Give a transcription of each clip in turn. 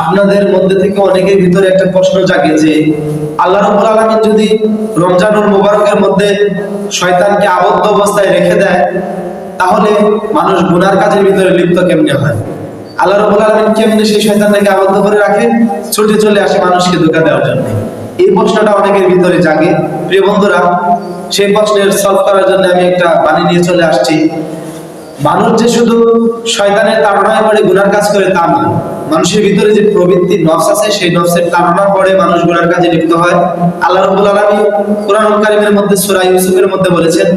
আপনাদের মধ্যে থেকে অনেকের ভিতরে একটা প্রশ্ন জাগে যে, আল্লাহ রাব্বুল আলামিন যদি রমজানুল মুবারকের মধ্যে শয়তানকে আবদ্ধ অবস্থায় রেখে দেয়, তাহলে মানুষ গুনার কাজের ভিতরে লিপ্ত কেমনে হয়? আল্লাহ রাব্বুল আলামিন কেমনে সেই শয়তানটাকে আবদ্ধ করে রাখে? ছুটে চলে আসে মানুষকে ধোঁকা দেওয়ার জন্য। এই প্রশ্নটা অনেকের ভিতরে জাগে। প্রিয় বন্ধুরা, সেই প্রশ্নের সলভ করার জন্য আমি একটা বাণী নিয়ে চলে আসছি। মানুষ যে শুধু শয়তানের তাড়নায় পড়ে গুনার কাজ করে তা না মানুষের ভিতরে যে প্রবৃত্তি নফস আছে, সেই নফসের তাড়না পড়ে মানুষ গুনার কাজে লিপ্ত হয়। আল্লাহ রাব্বুল আলামিন কোরআনুল কারীমের মধ্যে, সূরা ইউসুফের মধ্যে বলেছেন,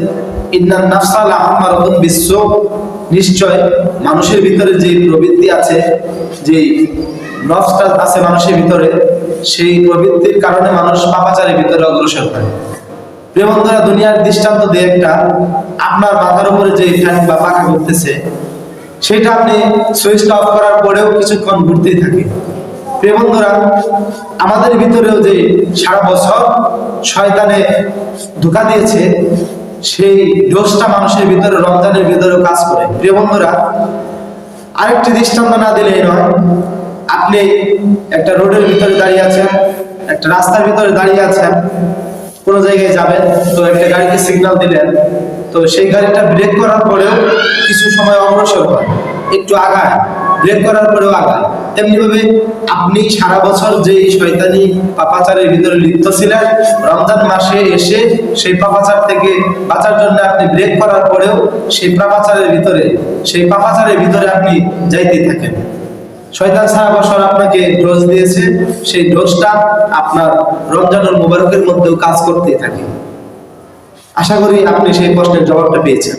ইন্নান নাফসা লাআমারাতুন বিসসু নিশ্চয় মানুষের ভিতরে যে প্রবৃত্তি আছে যে নফসটা আছে মানুষের ভিতরে, সেই প্রবৃত্তির কারণে মানুষ পাপাচারের ভিতরে অগ্রসর হয়। প্রিয় বন্ধুরা, দুনিয়ার দৃষ্টান্ত দিয়ে একটা আপনার মাথার উপরে যে ফ্যান বা পাখা ঘুরতেছে সেটা আপনি সুইচটা অফ করার পরেও কিছুক্ষণ ঘুরতেই থাকে প্রিয় আমাদের ভিতরেও যে সারা বছর শয়তানে ধোকা দিয়েছে, সেই দোষটা মানুষের ভিতরে, রমজানের ভিতরেও কাজ করে। প্রিয় আরেকটি দৃষ্টান্ত না দিলেই নয়, আপনি একটা রোডের ভিতরে দাঁড়িয়ে আছেন, একটা রাস্তার ভিতরে দাঁড়িয়ে আছেন, কোনো জায়গায় যাবেন তো একটা গাড়িকে সিগন্যাল দিলেন তো সেই গাড়িটা ব্রেক করার পরেও কিছু সময় অগ্রসর হয়। একটু আগায়। ব্রেক করার পরেও আগায়। তেমনি ভাবে আপনি সারা বছর যে শয়তানি পাপাচারের ভিতরে লিপ্ত ছিলেন, রমজান মাসে এসে সেই পাপাচার থেকে বাঁচার জন্য আপনি ব্রেক করার পরেও সেই পাপাচারের ভিতরে, সেই পাপাচারের ভিতরে আপনি যাইতে থাকেন। শয়তান সারা বছর আপনাকে ডোজ দিয়েছে। সেই ডোজটা আপনার রমজানুল মোবারকের মধ্যেও কাজ করতেই থাকে। আশা করি আপনি সেই প্রশ্নের জবাবটা পেয়েছেন।